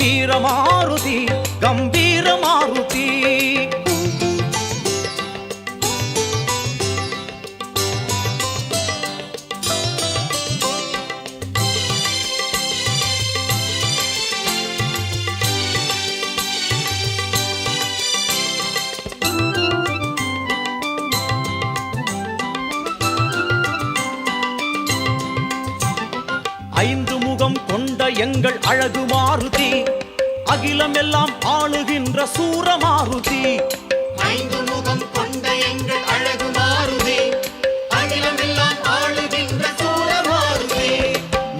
வீரமாருதி கம்பீர மாருதி எங்கள் அழகு மாருதி. அகிலம் எல்லாம் ஆளுகின்ற சூர மாருதி ஐந்து முகம் கொண்ட எங்கள் அழகு மாருதி. அகிலமெல்லாம் ஆளுகின்ற சூர மாருதி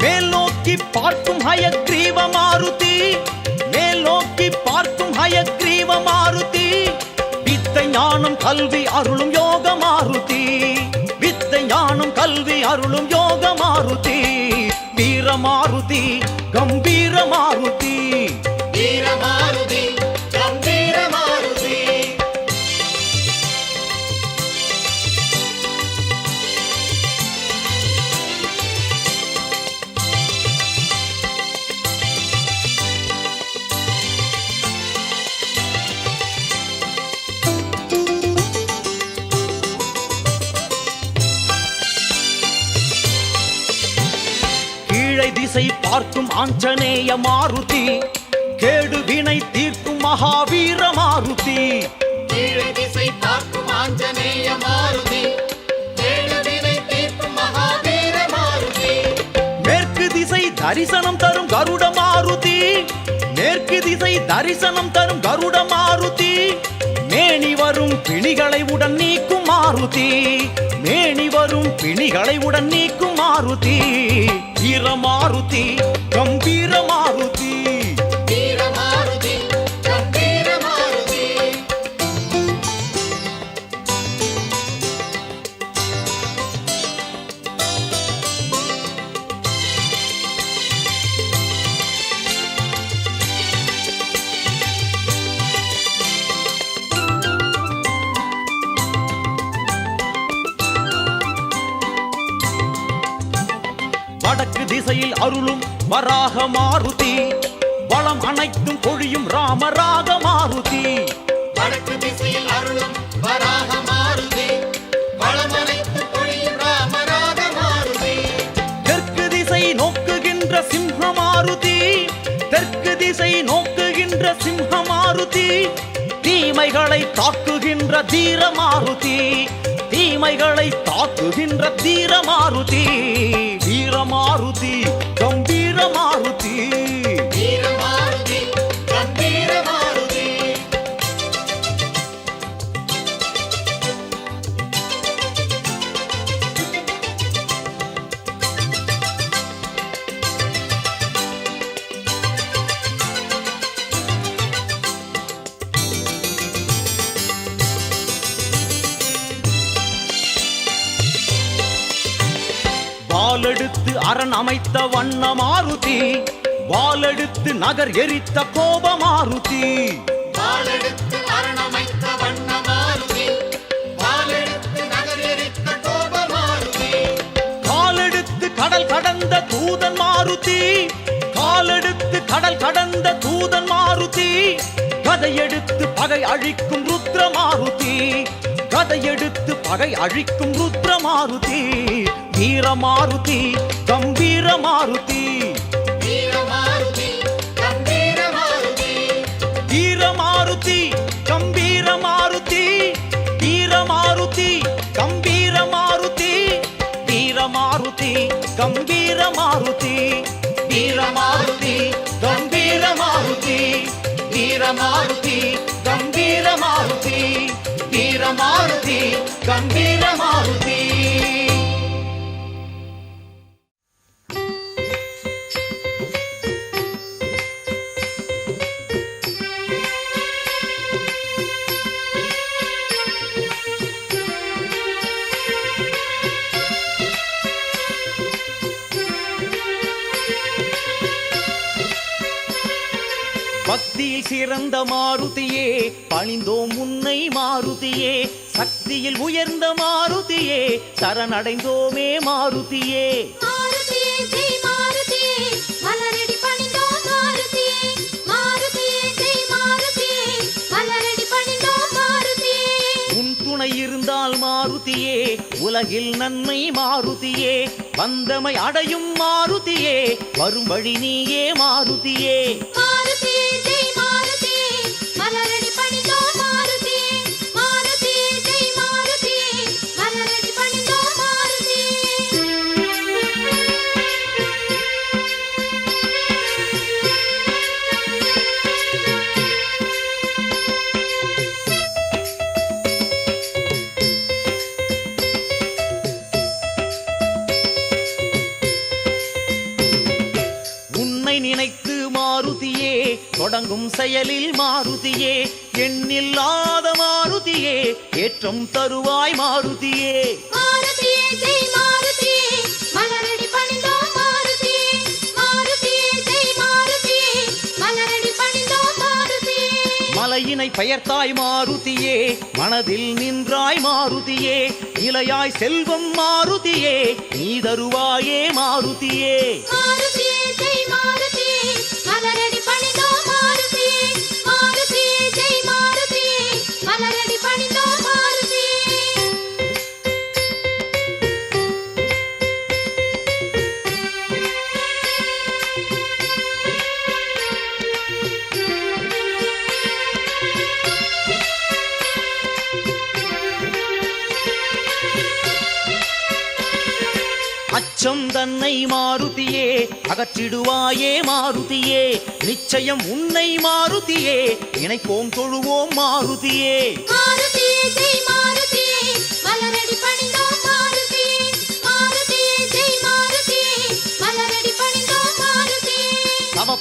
மேல் நோக்கி பார்க்கும் ஹயக்ரீவ மாருதி. மேல் நோக்கி பார்க்கும் ஹயக்ரீவ மாருதி. வித்தை ஞானம் கல்வி அருளும் யோக மாருதி. வித்தை ஞானம் கல்வி அருளும் யோக மாருதி. வீர மாருதி. ஆஞ்சநேய மாருதி கேடு வினை தீர்க்கும் மகாவீர மாருதி. திசை பார்க்கும் ஆஞ்சநேய மாருதி. மேற்கு திசை தரிசனம் தரும் கருட மாருதி மேற்கு திசை தரிசனம் தரும் கருட மாருதி. வரும் பிணிகளை உடன் நீக்கும் மாருதி. மேனி வரும் பிணிகளை உடன் நீக்கும் மாருதி. ஈர மாருதி கம்பீரமா வராக மாருதி. வளம் அனைத்தும் பொழியும் ராமராக மாருதி. வடக்கு திசையில் அருளும் வராக மாருதி. வளமனைத்து பொழியும் ராமராக மாருதி. தெற்கு திசை நோக்குகின்ற சிம்ம மாருதி. தெற்கு திசை நோக்குகின்ற சிம்ம மாருதி. தீமைகளை தாக்குகின்ற தீர மாருதி. தீமைகளை தாக்குகின்ற தீர மாருதி. வீர மாருதி. romance. அரண் அமைத்த வண்ண மாருதி வாளெடுத்து நகர் எரித்த கோப மாருதி. வாளெடுத்து அரணமைத்த வண்ண மாருதி வாளெடுத்து நகர் எரித்த கோப மாருதி. காலெடுத்து கடல் கடந்த தூதன் மாருதி காலெடுத்து கடல் கடந்த தூதன் மாருதி கதையெடுத்து பகை அழிக்கும் ருத்ர மாருதி. கதையெடுத்து பகை அழிக்கும் ருத்ரமாருதி வீரமாருதி கம்பீரமாருதி. வீரமாருதி கம்பீரமாருதி. வீரமாருதி கம்பீரமாருதி. வீரமாருதி கம்பீரமாருதி. வீரமாருதி கம்பீரமாருதி. வீரமாருதி கம்பீரமாருதி. வீரமாருதி moro. சிறந்த மாருதியே பணிந்தோம் உன்னை மாருதியே. சக்தியில் உயர்ந்த மாருதியே சரணடைந்தோமே மாருதியே. இருந்தால் மாருதியே உலகில் நன்மை மாருதியே. வந்தமை அடையும் மாருதியே வரும் வழி நீயே மாருதியே தொடங்கும் செயலில் மாருதியே எண்ணில்லாத மாருதியே ஏற்றம் தருவாய் மாருதியே. மலையினை பெயர்த்தாய் மாருதியே மனதில் நின்றாய் மாருதியே இலையாய் செல்வம் மாருதியே நீ தருவாயே மாருதியே. மாருதியே. அச்சம் தன்னை மாருதியே அகற்றிடுவாயே மாருதியே நிச்சயம் உன்னை மாருதியே இணைப்போம் தொழுவோம் மாருதியே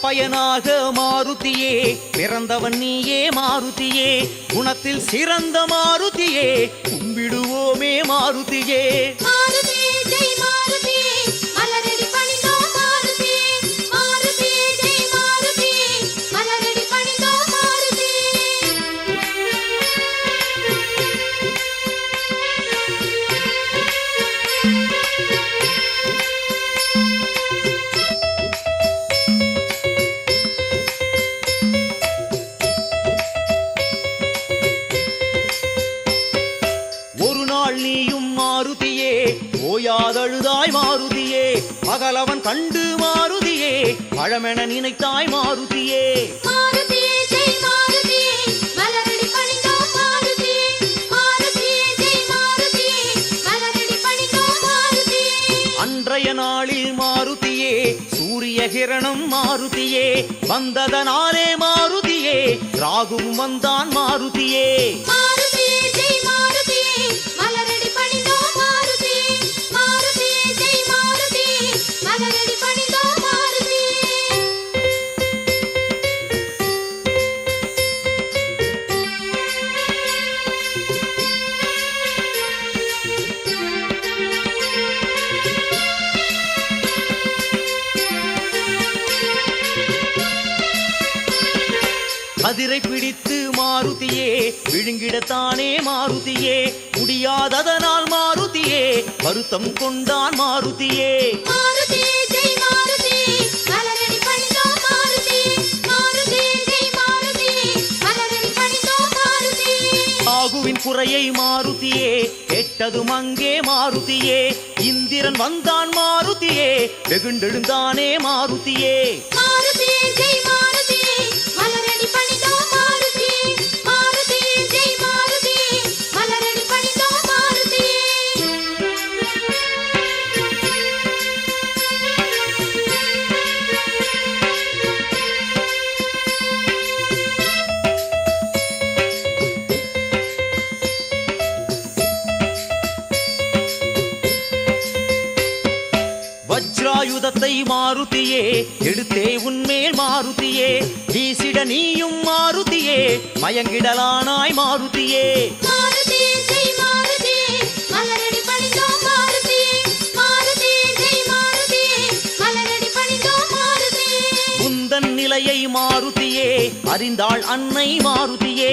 பயனாக மாருதியே பிறந்தவன் நீயே மாருதியே குணத்தில் சிறந்த மாருதியே கும்பிடுவோமே மாருதியே பகலவன் கண்டு மாருதியே பழமென நினைத்தாய் மாருதியே மாருதியே அன்றைய நாளில் மாருதியே சூரிய கிரணம் மாருதியே வந்ததனாலே மாருதியே ராகும் வந்தான் மாருதியே கதிரை பிடித்து மாருதியே விழுங்கிடத்தானே மாருதியே முடியாததனால் மாருதியே வருத்தம் கொண்டான் மாருதியே. ராகுவின் குறையை மாருதியே கேட்டதும் அங்கே மாருதியே இந்திரன் வந்தான் மாருதியே வெகுண்டெழுந்தானே மாருதியே. மாருதியே எடுத்தே உன்மேல் மாருதியே. வீசிட நீயும் மாருதியே மயங்கிடலானாய் மாருதியே. நிலையை மாருதியே அறிந்தாள் அன்னை மாருதியே.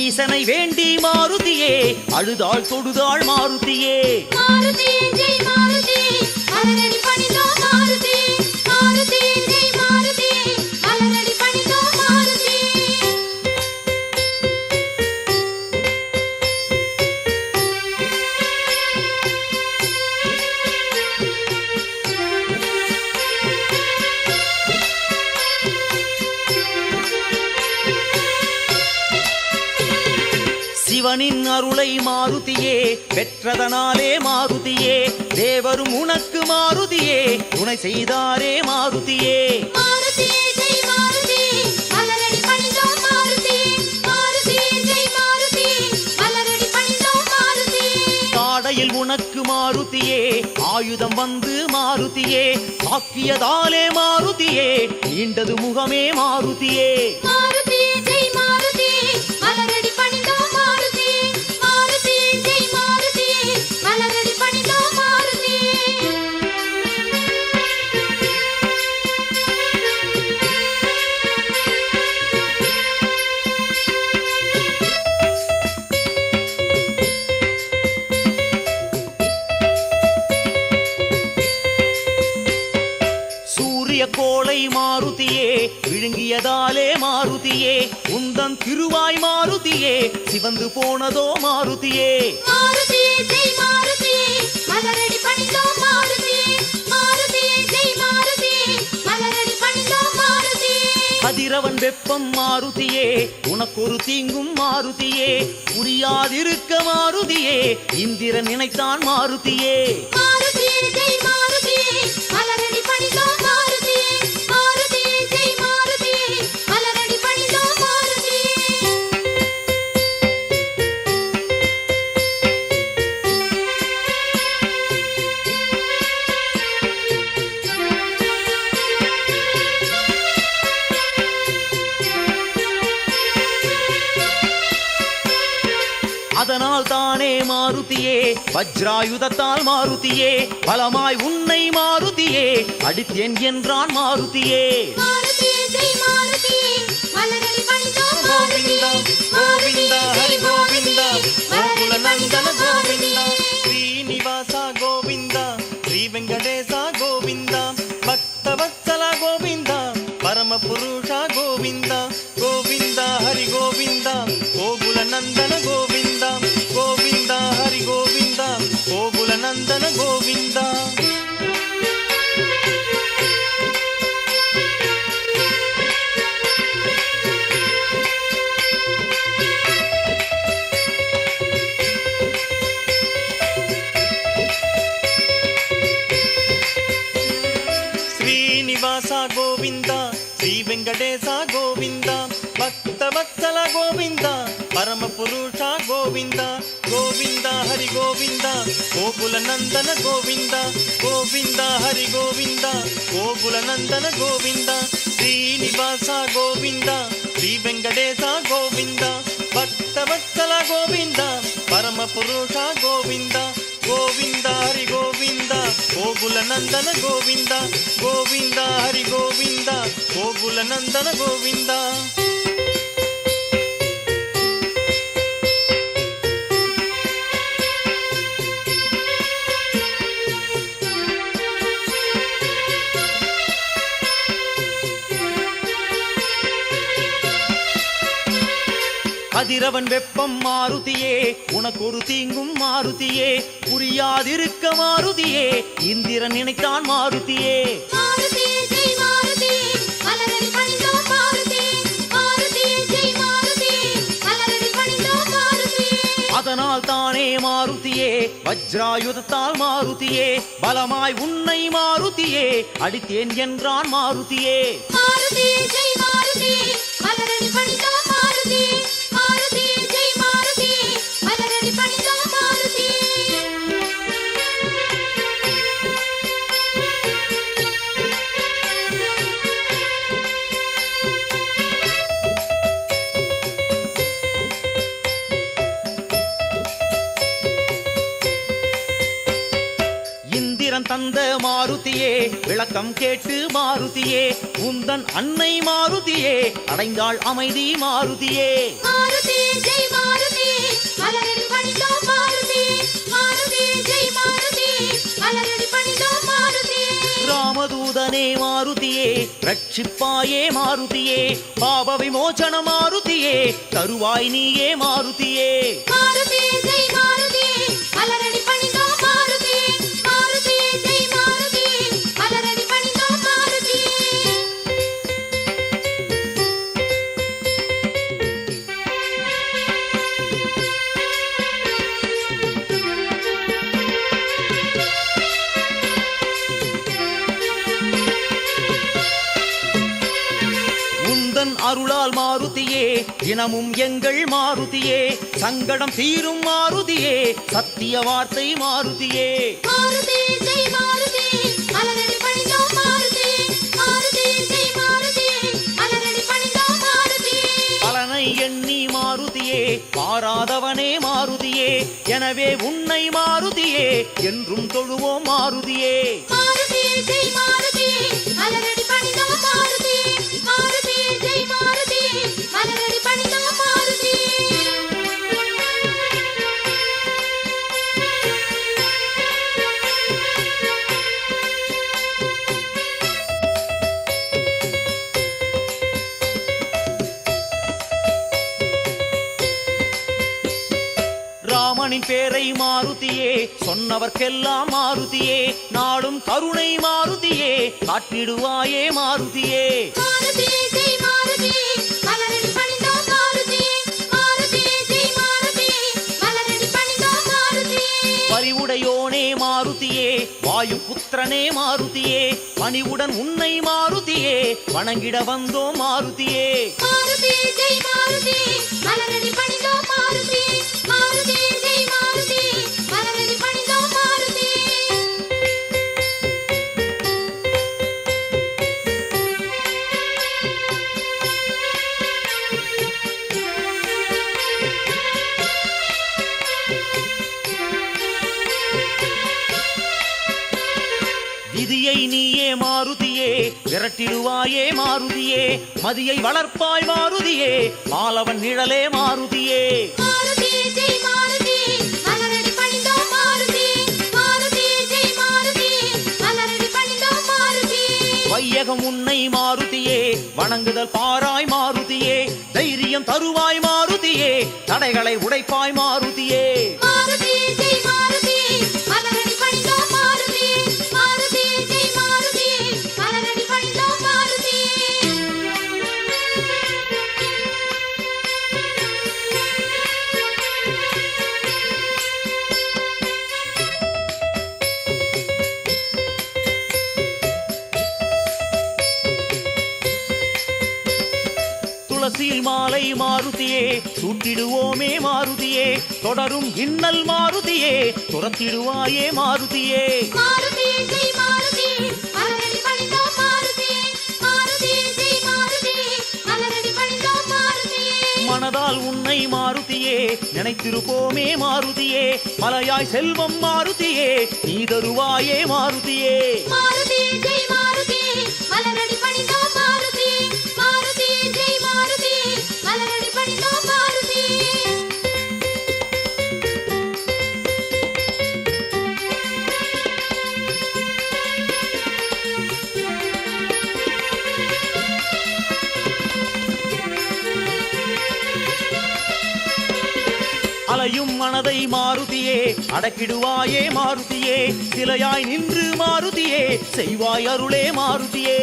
ஈசனை வேண்டி மாருதியே அழுதாள் தொடுதாள் மாருதியே. மாருதியே சிவனின் அருளை மாருதியே பெற்றதனாலே மாருதியே தேவரும் உனக்கு மாருதியே துணை செய்தாரே மாருதியே. காடையில் உனக்கு மாருதியே ஆயுதம் வந்து மாருதியே தாக்கியதாலே மாருதியே நீண்டது முகமே மாருதியே. மாருதியே சூரிய கோளை மாருதியே விழுங்கியதாலே மாருதியே உந்தன் திருவாய் மாருதியே சிவந்து போனதோ மாருதியே. கதிரவன் வெப்பம் மாருதியே உனக்கொரு தீங்கும் மாருதியே புரியாதிருக்க மாருதியே இந்திரன் நினைத்தான் மாருதியே. மாருதியே அதனால் தானே மாருதியே. வஜ்ராயுதத்தால் மாருதியே. பலமாய் உன்னை மாருதியே. அடித்தேன் என்றான் மாருதியே. மாருதியே ஜெய் மாருதியே. மலரடி பணிந்தோம் వెంకటేశ గోవింద భక్త వత్సల గోవింద పరమ పురుష గోవింద గోవింద హరి గోవింద గోకుల నందన గోవింద గోవింద హరి గోవింద గోకుల నందన గోవింద శ్రీనివాస గోవింద శ్రీ వెంకటేశ గోవింద భక్త వత్సల గోవింద పరమ పురుష గోవింద గోవింద హరి గోవింద గోగుల నందన గోవింద గోవింద హరి గోవింద గోగుల నందన గోవింద. கதிரவன் வெப்பம் மாருதியே உனக்கொரு தீங்கும் மாருதியே புரியாதிருக்க மாருதியே இந்திரன் நினைத்தான் மாருதியே. அதனால் தானே மாருதியே வஜ்ராயுதத்தால் மாருதியே பலமாய் உன்னை மாருதியே அடித்தேன் என்றான் மாருதியே. மாருதியே விளக்கம் தந்த மாருதியே விளக்கம் கேட்டு மாருதியே உந்தன் அன்னை மாருதியே அடைந்தாள் அமைதி மாருதியே. ராமதூதனே மாருதியே ரட்சிப்பாயே மாருதியே பாப விமோச்சன மாருதியே தருவாய் நீயே மாருதியே. அருளால் மாருதியே தினமும் எங்கள் மாருதியே சங்கடம் தீரும் மாருதியே சத்திய வார்த்தை மாருதியே பலனை எண்ணி மாருதியே பாராதவனே மாருதியே எனவே உன்னை மாருதியே என்றும் தொழுவோம் மாருதியே மாருதி ராமனின் பேரை மாருதியே சொன்னவர்க்கெல்லாம் மாருதியே நாடும் கருணை மாருதியே காட்டிடுவாயே மாருதியே. பரிவுடையோனே மாருதியே வாயு புத்திரனே மாருதியே பணிவுடன் உன்னை மாருதியே வணங்கிட வந்தோம் மாருதியே. மாருதி. விதியை நீயே மாருதியே விரட்டிடுவாயே மாருதியே மதியை வளர்ப்பாய் மாருதியே மாலவன் நிழலே மாருதியே. வையகம் உன்னை மாருதியே வணங்குதல் பாராய் மாருதியே தைரியம் தருவாய் மாருதியே தடைகளை உடைப்பாய் மாருதியே. துளசியில் மாலை மாருதியே சூட்டிடுவோமே மாருதியே தொடரும் இன்னல் மாருதியே துரத்திடுவாயே மாருதியே. மனதால் உன்னை மாருதியே நினைத்திருப்போமே மாருதியே மலையாய் செல்வம் மாருதியே நீ தருவாயே மாருதியே. மாருதி அலையும் மனதை மாருதியே அடக்கிடுவாயே மாருதியே சிலையாய் நின்று மாருதியே செய்வாய் அருளே மாருதியே.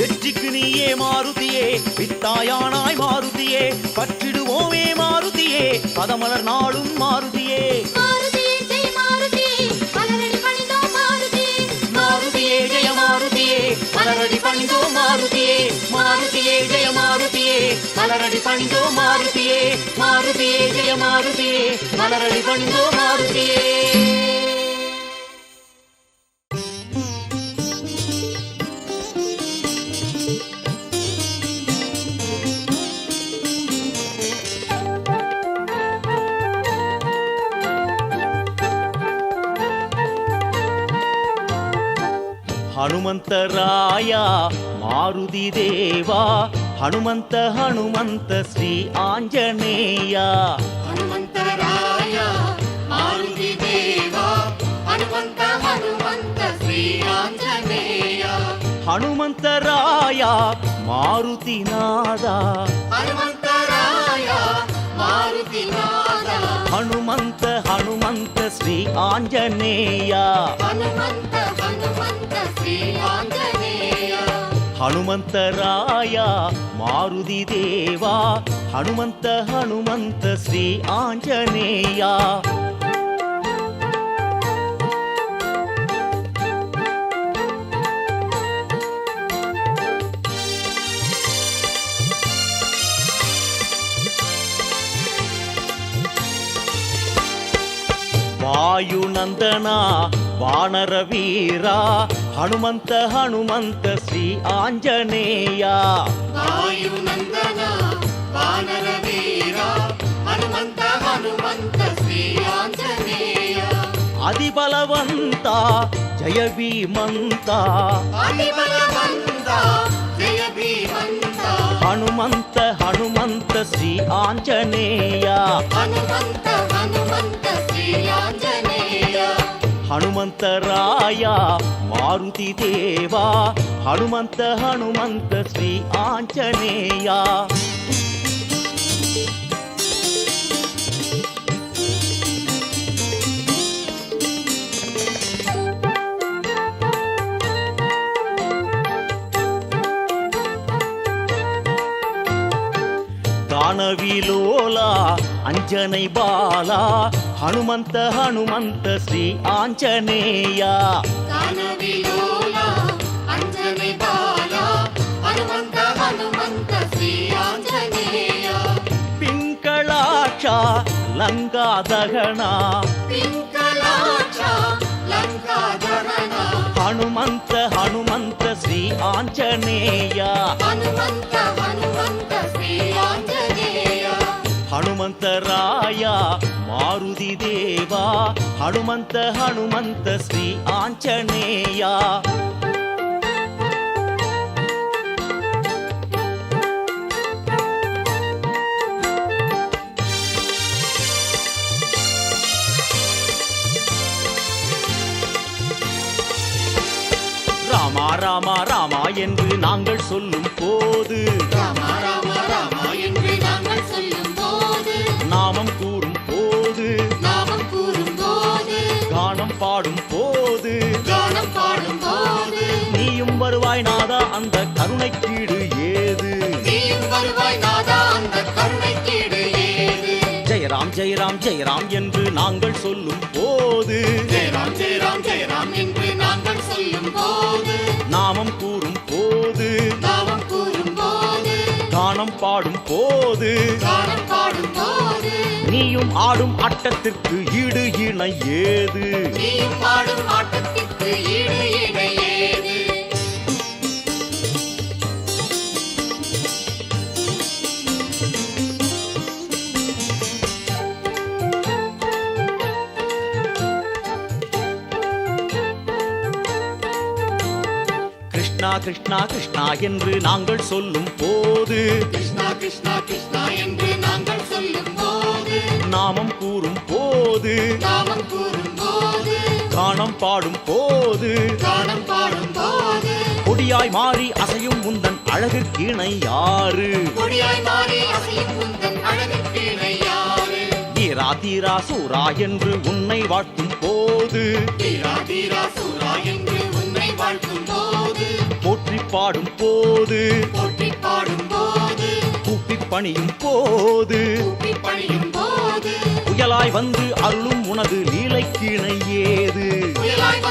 வெற்றிக்கு நீயே மாருதியே வித்தாயானாய் மாருதியே பற்றிடுவோமே மாருதியே பதமலர் நாளும் மாருதியே. மாருதியே ஜெய மாருதியே மலரடி பணிந்தோ மாருதியே மாருதியே ஜெய மாருதியே மலரடி பணிந்தோ மாருதியே. ಹನುಮಂತರಾಯ ಮಾರುತಿ ದೇವ ಹನುಮಂತ ಹನುಮಂತ ಶ್ರೀ ಆಂಜನೇಯ ಹನುಮಂತರಾಯ ಮಾರುತಿ ದೇವ ಹನುಮಂತ ಹನುಮಂತ ಶ್ರೀ ಆಂಜನೇಯ ಹನುಮಂತರಾಯ ಮಾರುತಿನಾದ ಹನುಮಂತರಾಯ ಮಾರುತಿ ನಾದ ಹನುಮಂತ ಹನುಮಂತ ಶ್ರೀ ಆಂಜನೇಯ ಹನುಮಂತ ಹನುಮಂತ ಶ್ರೀ ಆಂಜನೇಯ ಹನುಮಂತರಾಯ ಮಾರುತಿ ದೇವ ಹನುಮಂತ ಹನುಮಂತ ಶ್ರೀ ಆಂಜನೇಯ నందన వానర వీర హనుమంత హనుమంత శ్రీ ఆంజనేయ. అది బలవంత జయ భీమంత. హనుమంత హనుమంత శ్రీ ఆంజనేయ. హనుమంత హనుమంత శ్రీ ఆంజనేయ. హనుమంతరాయ మారుతి దేవా హనుమంత హనుమంత శ్రీ ఆంజనేయ దానవిలోలా అంజనై బాలా ಹನುಮಂತ ಹನುಮಂತ ಶ್ರೀ ಆಂಜನೇಯ ದಾನವಿಲೋಲ ಅಂಜನೈ ಬಾಲ ಹನುಮಂತ ಹನುಮಂತ ಶ್ರೀ ಆಂಜನೇಯ ಕಾನವಿಲೋಲ ಅಂಜನೆ ಬಾಲ ಹನುಮಂತ ಹನುಮಂತ ಶ್ರೀ ಆಂಜನೇಯ ಪಿಂಕಳಾಕ್ಷ ಲಂಗಾದಗಣ ಪಿಂಕಲಾಕ್ಷ ಲಂಕಾಧರಣ ಹನುಮಂತ ಹನುಮಂತ ಶ್ರೀ ಆಂಜನೇಯ ಹನುಮಂತ ಹನುಮಂತ ಶ್ರೀ ಆಂಜನೇಯ ಹನುಮಂತರಾಯ ಮಾರುತಿ ದೇವ ಹನುಮಂತ ಹನುಮಂತ ಶ್ರೀ ಆಂಜನೇಯ ராமா ராமா ராமா என்று நாங்கள் சொல்லும் போது ராம ராம ராம என்று நாங்கள் சொல்லும் போது நாமம் கூறும் பாடும் போது. கானம் பாடும் போது. நீயும் வருவாய் நாதா அந்த கருணைக்கீடு ஏது? நீயும் வருவாய் நாதா அந்த கருணைக்கீடு ஏது? ஜெயராம் ஜெயராம் ஜெயராம் என்று நாங்கள் சொல்லும் போது. ஜெயராம் ஜெயராம் ஜெயராம் என்று நாங்கள் சொல்லும் போது. நாமம் கூறும் போது. நாமம் கூறும் போது. கானம் பாடும் போது. கானம் பாடும் போது நீயும் ஆடும் ஆட்டத்திற்கு ஈடு இணை ஏது? நீயும் பாடும் ஆட்டத்திற்கு ஈடு இணை ஏது? கிருஷ்ணா கிருஷ்ணா கிருஷ்ணா என்று நாங்கள் சொல்லும் போது கிருஷ்ணா கிருஷ்ணா என்று நாங்கள் சொல்லும் போது. நாமம் கூறும் போது. நாமம் கூறும் போது. கானம் பாடும் போது. கானம் பாடும் போது. கொடியாய் மாறி அசையும் முந்தன் அழகு கிணை யாரு? கொடியாய் மாறி அசையும் உந்தன் அழகுக்கு இணை யாரு? தீரா தீரா சூரா என்று உன்னை வாழ்த்தும் போது. தீரா தீரா சூரா என்று உன்னை வாழ்த்தும் போது. போற்றி பாடும் போது. போற்றி பாடும் போது. கூப்பி பணியும் போது புயலாய் வந்து அருளும் உனது லீலை கிணை ஏது புயலாய்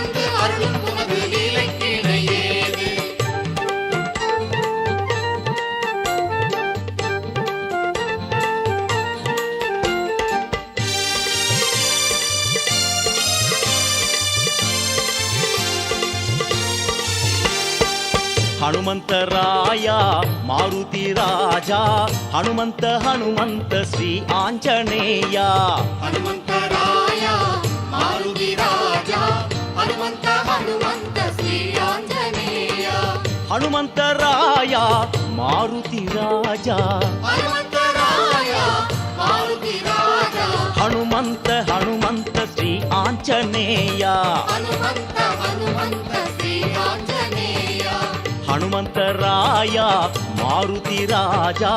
మారుతి రాజా హనుమంత హనుమంత శ్రీ ఆంజనేయ. హనుమంత రాయ మారుతి రాజా హనుమంత హనుమంత శ్రీ ఆంజనేయ. హనుమంత రాయ మారుతి రాజా. హనుమంత రాయ మారుతి రాజా. హనుమంత హనుమంత శ్రీ ఆంజనేయ. హనుమంత హనుమంత హనుమంత రాయ మారుతి రాజా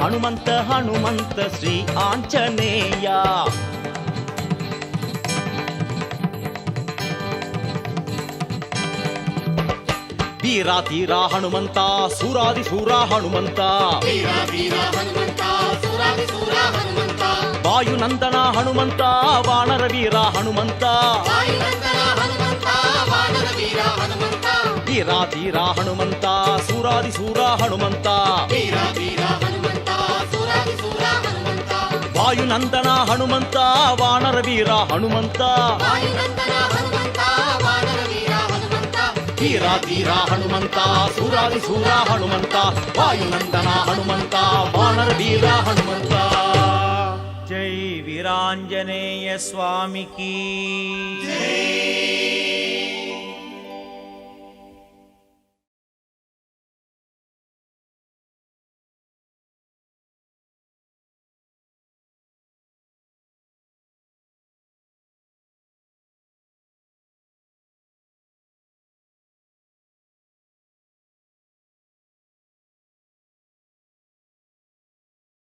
హనుమంత హనుమంత శ్రీ ఆంజనేయ. తీరా తీరా హనుమంత సూరాది సూరా హనుమంత. వాయునందన హనుమంత వానర వీరా హనుమంత. వీరా తీరా హనుమంత సూరాది సూరా హనుమంత. వాయునందన హనుమంత వానర వీరా హనుమంత. తీరా తీరా హనుమంత సూరాది సూరా హనుమంత. వాయునందన హనుమంత వానర వీరా హనుమంత. జై వీరాంజనేయ స్వామికి. జై